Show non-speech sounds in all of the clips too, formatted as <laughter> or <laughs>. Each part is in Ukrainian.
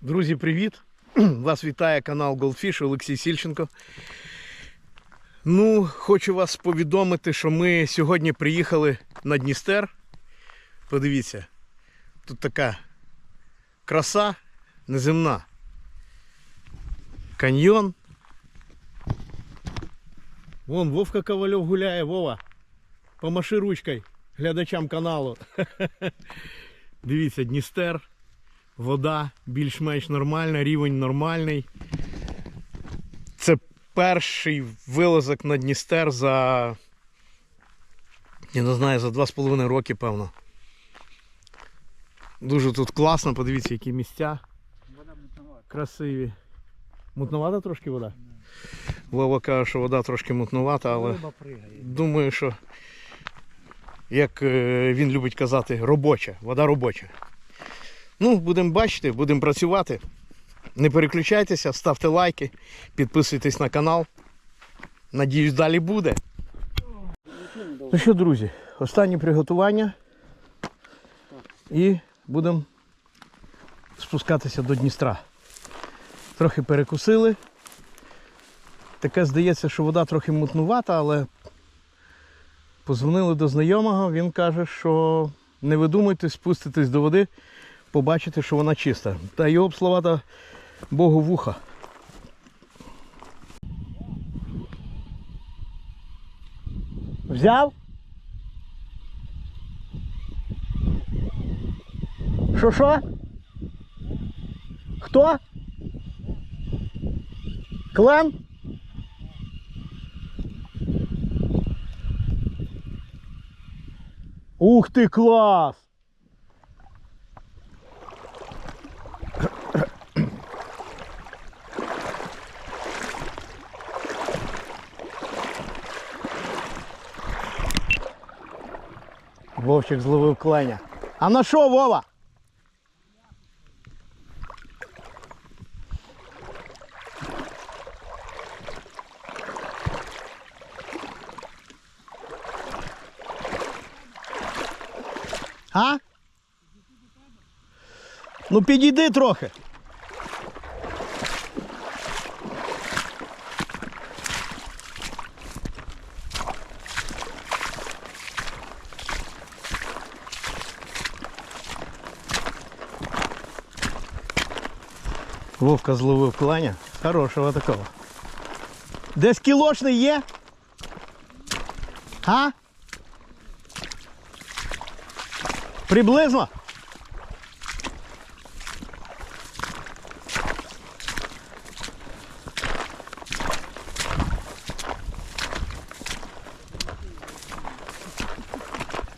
Друзі, привіт! <clears throat> Вас вітає канал Goldfish Олексій Сільченко. Ну, хочу вас повідомити, що ми сьогодні приїхали на Дністер. Подивіться, тут така краса неземна. Каньйон. Вон Вовка Ковальов гуляє, Вова. Помаши ручкою глядачам каналу. <laughs> Дивіться, Дністер. Вода більш-менш нормальна, рівень нормальний. Це перший вилазок на Дністер за. Я не знаю, за 2,5 роки, певно. Дуже тут класно, подивіться, які місця. Вода мутновата. Красиві. Мутновата трошки вода? Вова каже, що вода трошки мутновата, але думаю, що, як е, він любить казати, робоча, вода робоча. Ну, будемо бачити, будемо працювати. Не переключайтеся, ставте лайки, підписуйтесь на канал. Надіюсь, далі буде. Ну що, друзі, останні приготування. І будемо спускатися до Дністра. Трохи перекусили. Таке здається, що вода трохи мутнувата, але позвонили до знайомого, він каже, що не видумуйтесь, спуститесь до води, побачите, що вона чиста. Та його б слова та Богу вуха. Взяв? Що що? Хто? Клен? Ух ти, клас! Вовчик зловив кленя. А на що, Вова? А? Ну підійди трохи. Вовка зловив кланя. Хорошого такого. Десь кілошний? А? Приблизно?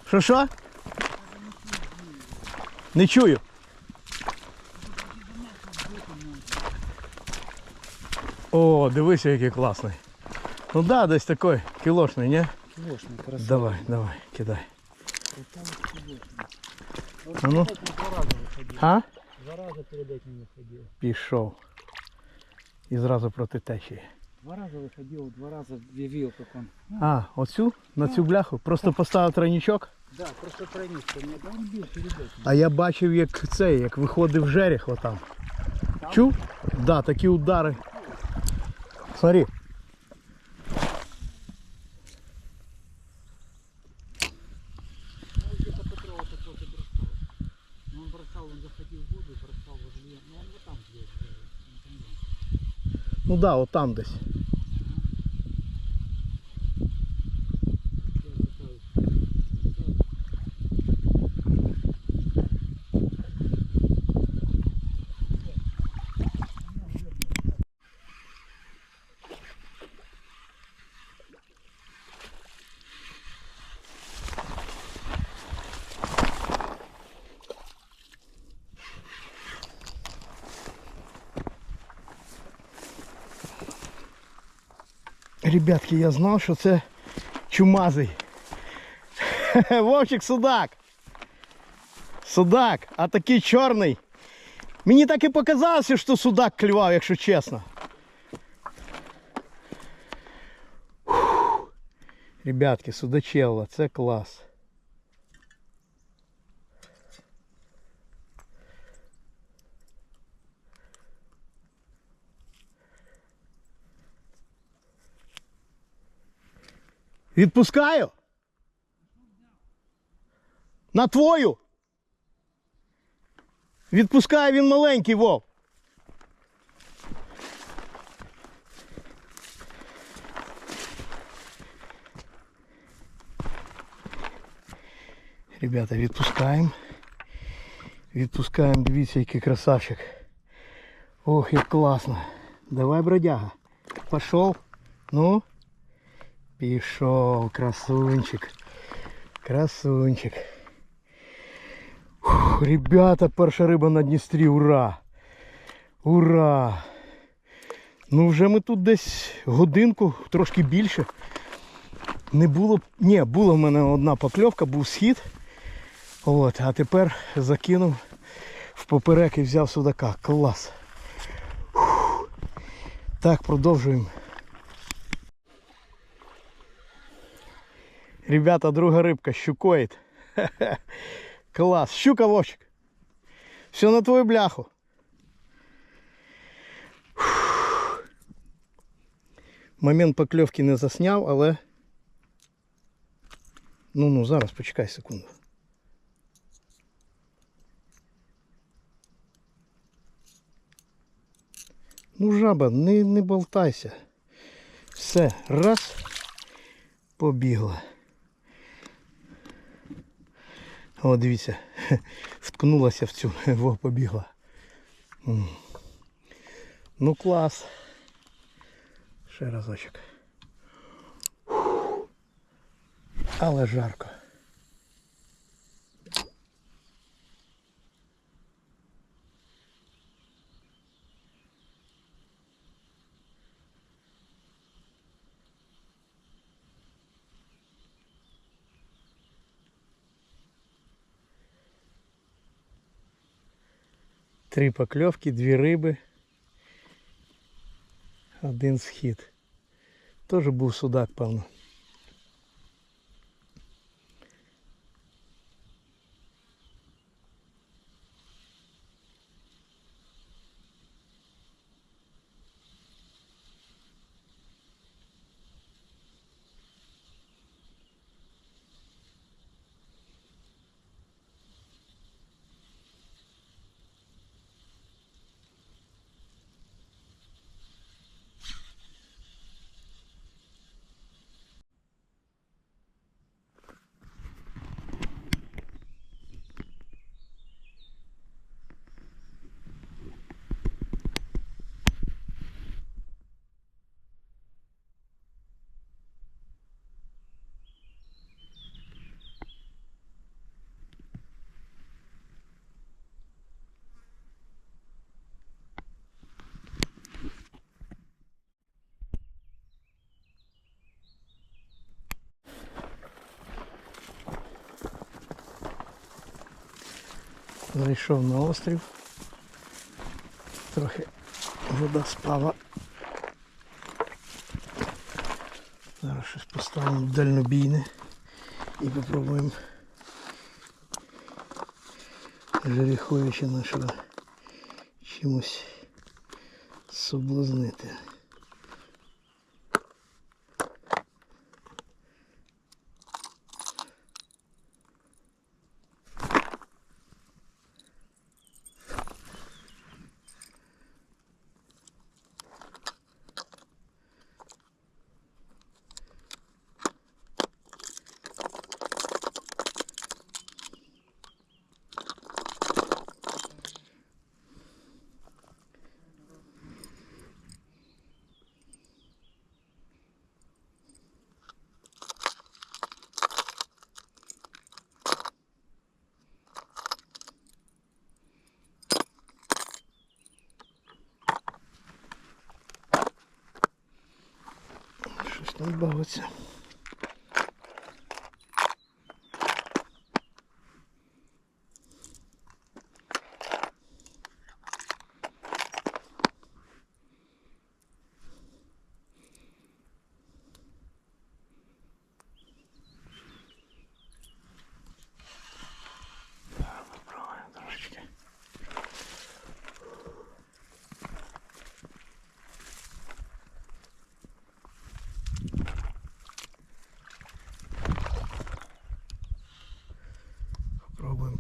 Що що? Не чую. О, дивися, який класний. Ну да, десь такий кілошний, ні? Кілошний, красивий. Давай, давай, кидай. А ну. Два рази виходив. А? Два рази перед этим виходив. Пішов. І зразу проти течії. Два рази виходив, два рази вивів, як он. А, оцю? На цю бляху? Просто поставив тройничок. Да, просто этим. А я бачив, як цей, як виходив жерех отам. Чув? Да, такі удари. Смотри. Ну, где-то Петрова такой ты Ребятки, я знав, що це чумазий. <laughs> Вовчик судак. Судак, а такий чорний. Мені так і показалося, що судак клював, якщо чесно. Ребятки, судачелла, це клас. Відпускаю. На твою. Відпускаю він маленький вов. Ребята, відпускаємо. Відпускаємо, дивіться, який красавчик. Ох, як класно. Давай, бродяга. Пошов. Ну. Пішов, красунчик. Красунчик. Фух, ребята, перша риба на Дністрі, ура! Ура! Ну вже ми тут десь годинку, трошки більше. Не було. Ні, була в мене одна покльовка, був схід. От, а тепер закинув в поперек і взяв судака. Клас. Фух. Так, продовжуємо. Ребята, друга рибка, щукоїд. <laughs> Хе-хе. Щука вовчик. Все на твою бляху. Момент покльовки не засняв, але. Ну ну зараз почекай секунду. Ну, жаба, не, не болтайся. Все, раз, побігла. О, дивіться, <laughs> вткнулася в цю, <laughs> во, побігла. Ну клас. Ще разочок. Але жарко. Три покльовки, дві риби. Один схід. Теж був судак, певно. Зайшов на острів. Трохи вода спала. Зараз щось поставимо дальнобійне і попробуємо жереховича нашого чимось соблазнити. Щось там бавиться. Зараз попробуємо трошечки.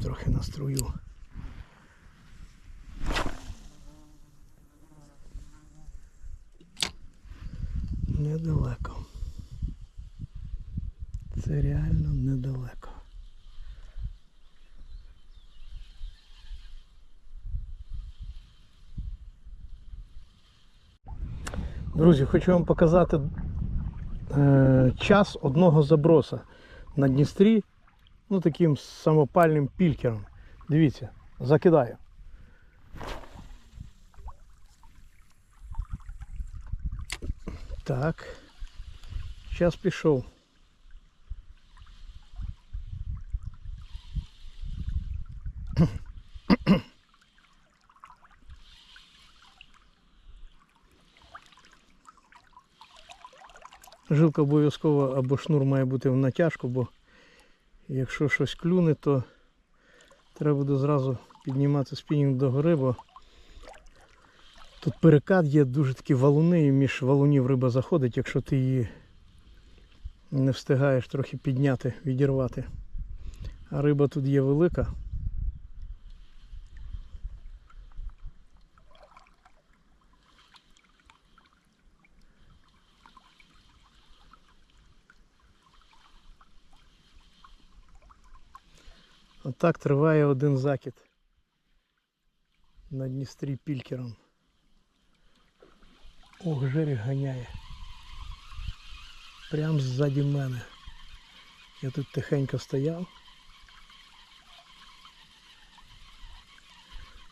Трохи на струю. Недалеко. Це реально недалеко. Друзі, хочу вам показати е, час одного заброса на Дністрі, ну таким самопальним пількером. Дивіться, закидаю. Так. Час пішов. Жилка обов'язково або шнур має бути в натяжку, бо якщо щось клюне, то треба буде зразу піднімати спінінг догори, бо тут перекат є дуже такі валуни, і між валунів риба заходить, якщо ти її не встигаєш трохи підняти, відірвати. А риба тут є велика. Отак триває один закид на Дністрі пількером. Ох, жерег ганяє. Прям ззаді мене. Я тут тихенько стояв.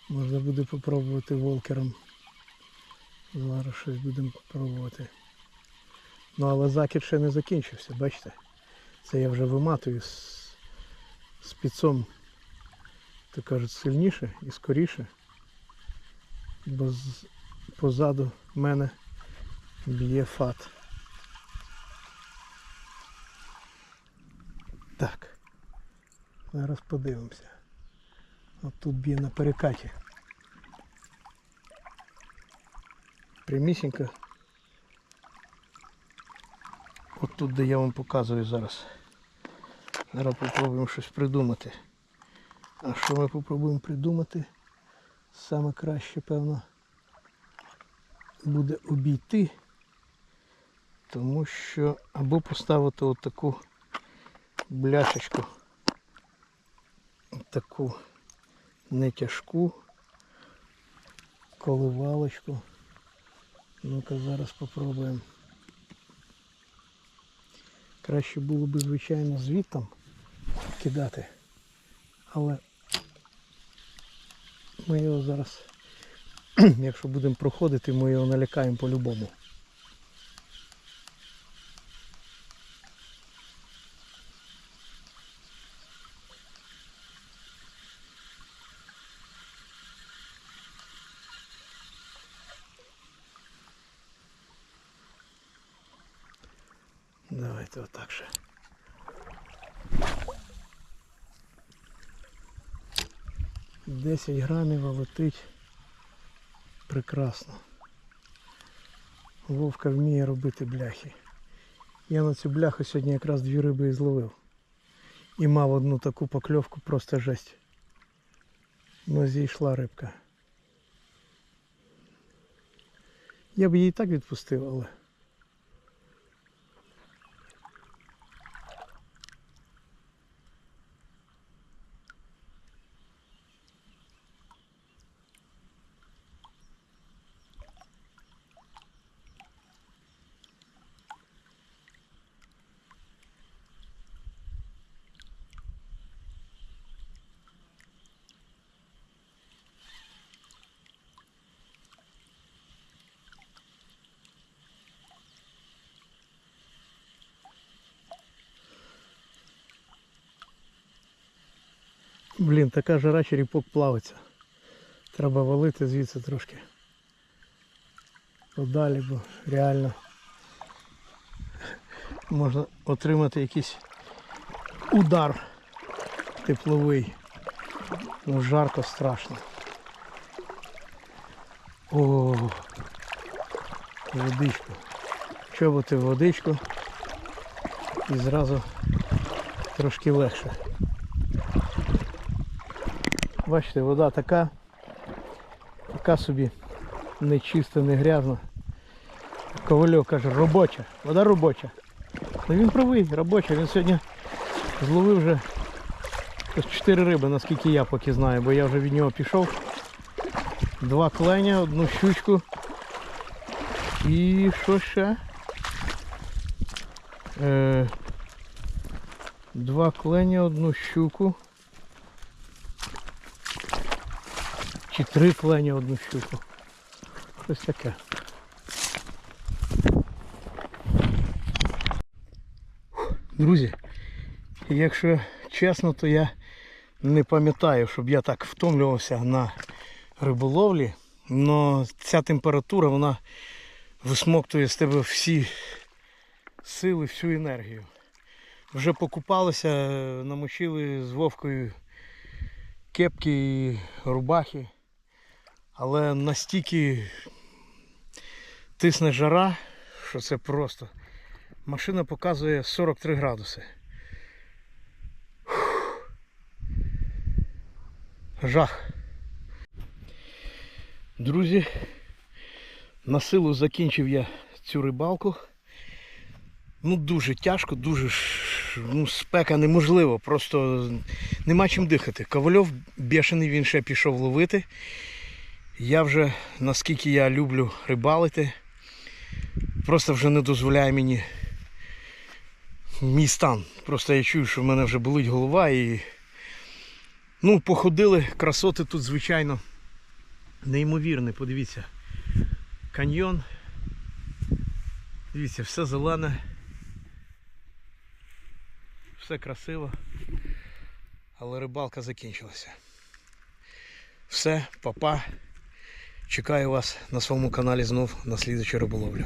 Можна буде попробувати волкером. Зараз щось будемо пробувати. Ну але закид ще не закінчився, бачите? Це я вже виматую з спецом, то кажуть, сильніше і скоріше. Бо з, позаду мене б'є фат. Так. Зараз подивимося. От тут б'є на перекаті. Прямісінько. От тут, де я вам показую зараз. Зараз попробуємо щось придумати. А що ми попробуємо придумати? Саме краще, певно, буде обійти, тому що або поставити отаку бляшечку, таку не тяжку коливалочку. Ну-ка зараз попробуємо. Краще було б, звичайно, звітом кидати. Але ми його зараз, <clears throat> якщо будемо проходити, ми його налякаємо по-любому. Давайте отак ще. Десять грамів а летить прекрасно. Вовка вміє робити бляхи. Я на цю бляху сьогодні якраз дві риби і зловив. І мав одну таку покльовку, просто жесть. Ну зійшла рибка. Я б її так відпустив, але. Блін, така жара черепок плавиться. Треба валити звідси трошки. Подалі, бо реально можна отримати якийсь удар тепловий. Ну жарко страшно. О, водичку. Чоботи в водичку і зразу трошки легше. Бачите, вода така, така собі не чиста, не грязна. Ковальов каже, робоча, вода робоча. Ну він правий, робоча. Він сьогодні зловив вже ось 4 риби, наскільки я поки знаю, бо я вже від нього пішов. Два кленя, одну щучку. І що ще? Е, два кленя, одну щуку. Чи три кленя, одну щуку. Щось таке. Друзі, якщо чесно, то я не пам'ятаю, щоб я так втомлювався на риболовлі. Но ця температура вона висмоктує з тебе всі сили, всю енергію. Вже покупалися, намочили з вовкою кепки і рубахи, але настільки тисне жара, що це просто. Машина показує 43 градуси. Жах. Друзі, на силу закінчив я цю рибалку. Ну дуже тяжко, дуже ну, спека неможливо, просто нема чим дихати. Ковальов бешений, він ще пішов ловити. Я вже, наскільки я люблю рибалити, просто вже не дозволяє мені мій стан. Просто я чую, що в мене вже болить голова і. Ну, походили, красоти тут, звичайно, неймовірні, подивіться. Каньйон. Дивіться, все зелене. Все красиво. Але рибалка закінчилася. Все, папа. Чекаю вас на своєму каналі знов на слідчу риболовлю.